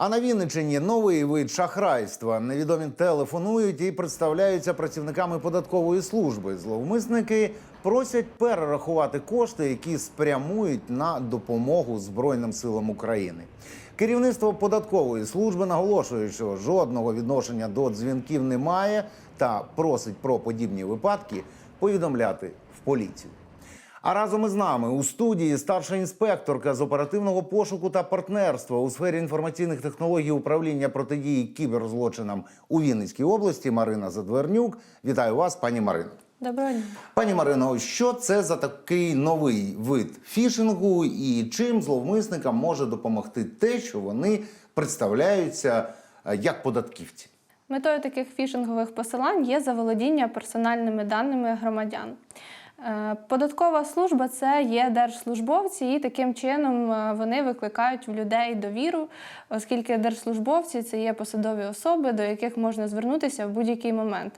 А на Вінниччині новий вид шахрайства. Невідомі телефонують і представляються працівниками податкової служби. Зловмисники просять перерахувати кошти, які спрямують на допомогу Збройним силам України. Керівництво податкової служби наголошує, що жодного відношення до дзвінків немає та просить про подібні випадки повідомляти в поліцію. А разом із нами у студії старша інспекторка з оперативного пошуку та партнерства у сфері інформаційних технологій управління протидії кіберзлочинам у Вінницькій області Марина Задвернюк. Вітаю вас, пані Марино. Доброго дня. Пані Марино, що це за такий новий вид фішингу, і чим зловмисникам може допомогти те, що вони представляються е, як податківці? Метою таких фішингових посилань є заволодіння персональними даними громадян. Е, Податкова служба це є держслужбовці, і таким чином е, вони викликають в людей довіру, оскільки держслужбовці це є посадові особи, до яких можна звернутися в будь-який момент.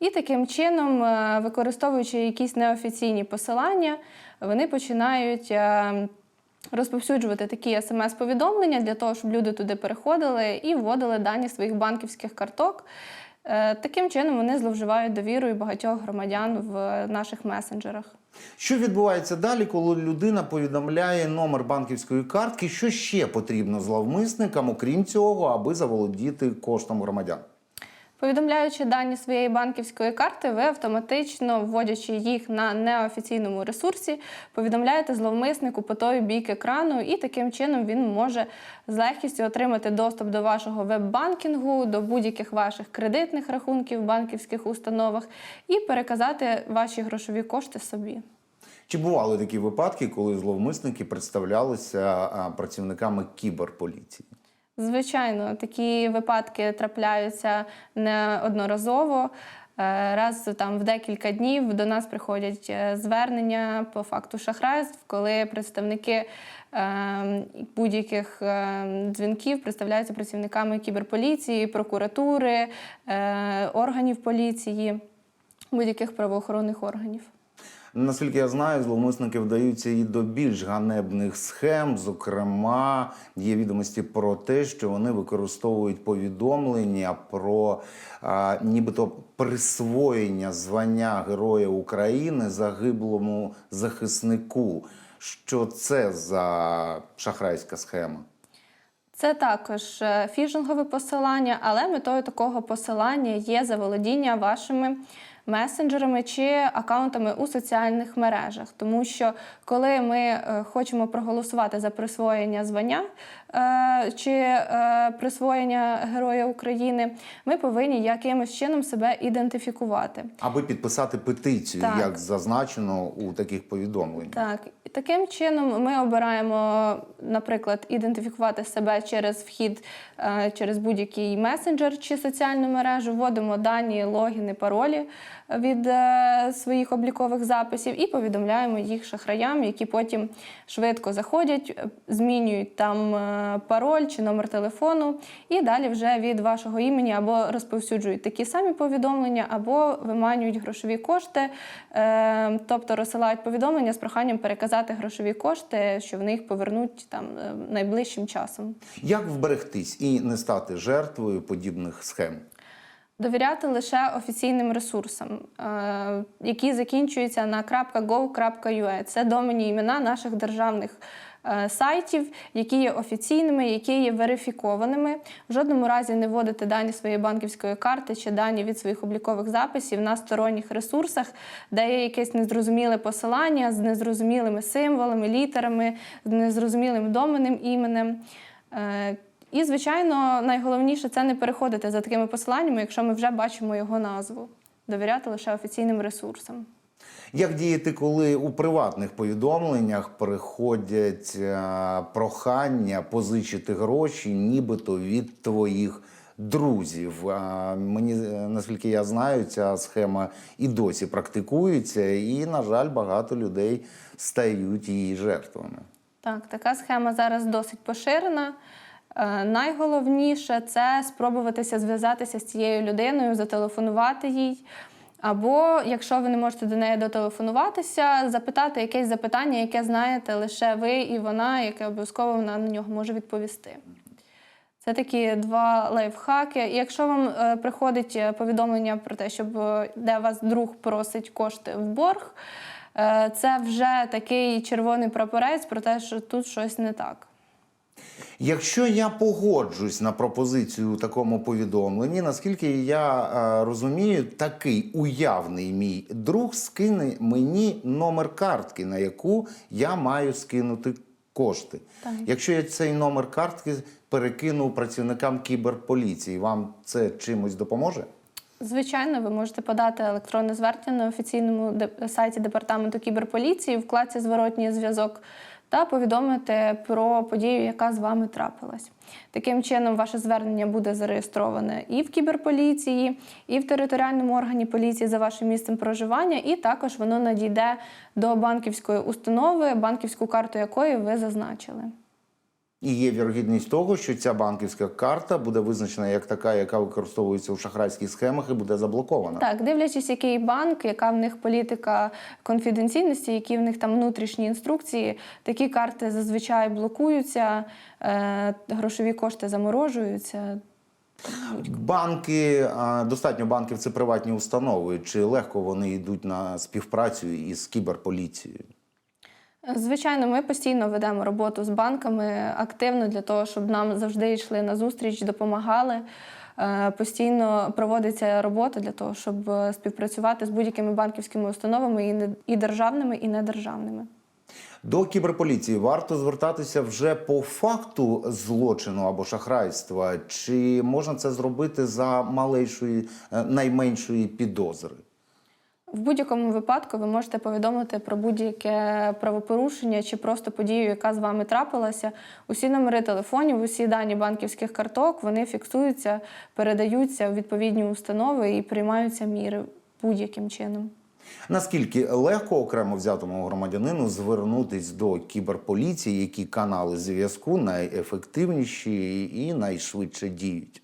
І таким чином, е, використовуючи якісь неофіційні посилання, вони починають. розповсюджувати такі смс-повідомлення для того, щоб люди туди переходили і вводили дані своїх банківських карток. Е, Таким чином вони зловживають довірою багатьох громадян в наших месенджерах. Що відбувається далі, коли людина повідомляє номер банківської картки? Що ще потрібно зловмисникам, окрім цього, аби заволодіти коштом громадян? Повідомляючи дані своєї банківської карти, ви автоматично, вводячи їх на неофіційному ресурсі, повідомляєте зловмиснику по той бік екрану, і таким чином він може з легкістю отримати доступ до вашого веб-банкінгу, до будь-яких ваших кредитних рахунків в банківських установах і переказати ваші грошові кошти собі. Чи бували такі випадки, коли зловмисники представлялися працівниками кіберполіції? Звичайно, такі випадки трапляються неодноразово. Е, Раз там в декілька днів до нас приходять е, звернення по факту шахрайств, коли представники е, будь-яких е, дзвінків представляються працівниками кіберполіції, прокуратури, е, органів поліції, будь-яких правоохоронних органів. Наскільки я знаю, зловмисники вдаються і до більш ганебних схем. Зокрема, є відомості про те, що вони використовують повідомлення про а, нібито присвоєння звання Героя України загиблому захиснику. Що це за шахрайська схема? Це також е, фішингове посилання, але метою такого посилання є заволодіння вашими месенджерами чи аккаунтами у соціальних мережах. Тому що коли ми е, хочемо проголосувати за присвоєння звання е, чи е, присвоєння Героя України, ми повинні якимось чином себе ідентифікувати. Аби підписати петицію, Так. як зазначено у таких повідомленнях. Так, таким чином ми обираємо, наприклад, ідентифікувати себе через вхід через будь-який месенджер чи соціальну мережу, вводимо дані, логіни, паролі від е, своїх облікових записів і повідомляємо їх шахраям, які потім швидко заходять, змінюють там е, пароль чи номер телефону, і далі вже від вашого імені або розповсюджують такі самі повідомлення, або виманюють грошові кошти, е, тобто розсилають повідомлення з проханням переказати грошові кошти, що вони їх повернуть там найближчим часом. Як вберегтись і не стати жертвою подібних схем? Довіряти лише офіційним ресурсам, е, які закінчуються на .gov.ua. Це доменні імена наших державних е, сайтів, які є офіційними, які є верифікованими. В жодному разі не вводити дані своєї банківської карти чи дані від своїх облікових записів на сторонніх ресурсах, де є якесь незрозуміле посилання з незрозумілими символами, літерами, з незрозумілим доменним іменем. І, звичайно, найголовніше це не переходити за такими посиланнями, якщо ми вже бачимо його назву. Довіряти лише офіційним ресурсам. Як діяти, коли у приватних повідомленнях приходять е, прохання позичити гроші, нібито від твоїх друзів? Мені е, наскільки я знаю, ця схема і досі практикується, і, на жаль, багато людей стають її жертвами. Так, така схема зараз досить поширена. Е, Найголовніше це спробуватися зв'язатися з цією людиною, зателефонувати їй. Або, якщо ви не можете до неї дотелефонуватися, запитати якесь запитання, яке знаєте лише ви і вона, яке обов'язково вона на нього може відповісти. Це такі два лайфхаки. І якщо вам е, приходить е, повідомлення про те, щоб де вас друг просить кошти в борг, це вже такий червоний прапорець про те, що тут щось не так. Якщо я погоджусь на пропозицію у такому повідомленні, наскільки я е, розумію, такий уявний мій друг скине мені номер картки, на яку я маю скинути кошти. Так. Якщо я цей номер картки перекину працівникам кіберполіції, вам це чимось допоможе? Звичайно, ви можете подати електронне звернення на офіційному сайті департаменту кіберполіції вкладці Зворотній зв'язок та повідомити про подію, яка з вами трапилась. Таким чином, ваше звернення буде зареєстроване і в кіберполіції, і в територіальному органі поліції за вашим місцем проживання, і також воно надійде до банківської установи, банківську карту якої ви зазначили. І є вірогідність того, що ця банківська карта буде визначена як така, яка використовується у шахрайських схемах, і буде заблокована. Так, дивлячись, який банк, яка в них політика конфіденційності, які в них там внутрішні інструкції, такі карти зазвичай блокуються, е, грошові кошти заморожуються. Банки достатньо банків це приватні установи. Чи легко вони йдуть на співпрацю із кіберполіцією? Звичайно, ми постійно ведемо роботу з банками активно для того, щоб нам завжди йшли на зустріч, допомагали. Е, Постійно проводиться робота для того, щоб е, співпрацювати з будь-якими банківськими установами і не- і державними, і недержавними. До кіберполіції варто звертатися вже по факту злочину або шахрайства, чи можна це зробити за малейшої, е, найменшої підозри? В будь-якому випадку ви можете повідомити про будь-яке правопорушення чи просто подію, яка з вами трапилася. Усі номери телефонів, усі дані банківських карток вони фіксуються, передаються в відповідні установи і приймаються міри будь-яким чином. Наскільки легко окремо взятому громадянину звернутись до кіберполіції, які канали зв'язку найефективніші і найшвидше діють?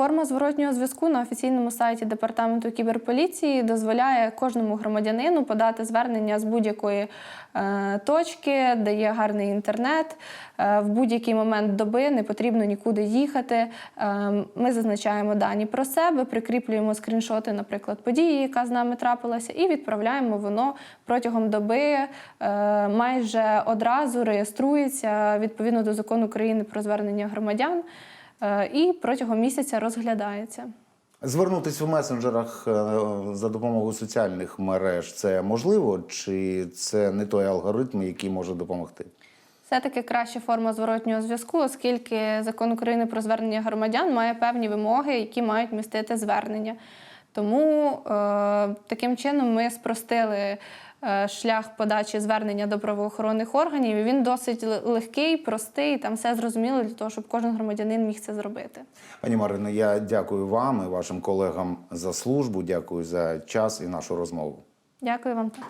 Форма зворотнього зв'язку на офіційному сайті департаменту кіберполіції дозволяє кожному громадянину подати звернення з будь-якої е, точки, де є гарний інтернет. Е, в будь-який момент доби не потрібно нікуди їхати. Е, ми зазначаємо дані про себе, прикріплюємо скріншоти, наприклад, події, яка з нами трапилася, і відправляємо воно протягом доби. Е, майже одразу реєструється відповідно до закону України про звернення громадян. Е, і протягом місяця розглядається. Звернутись в месенджерах е, за допомогою соціальних мереж це можливо, чи це не той алгоритм, який може допомогти? Все-таки краща форма зворотнього зв'язку, оскільки закон України про звернення громадян має певні вимоги, які мають містити звернення. Тому е, таким чином ми спростили е, шлях подачі звернення до правоохоронних органів. і Він досить легкий, простий, там все зрозуміло для того, щоб кожен громадянин міг це зробити. Пані Марино, я дякую вам і вашим колегам за службу. Дякую за час і нашу розмову. Дякую вам.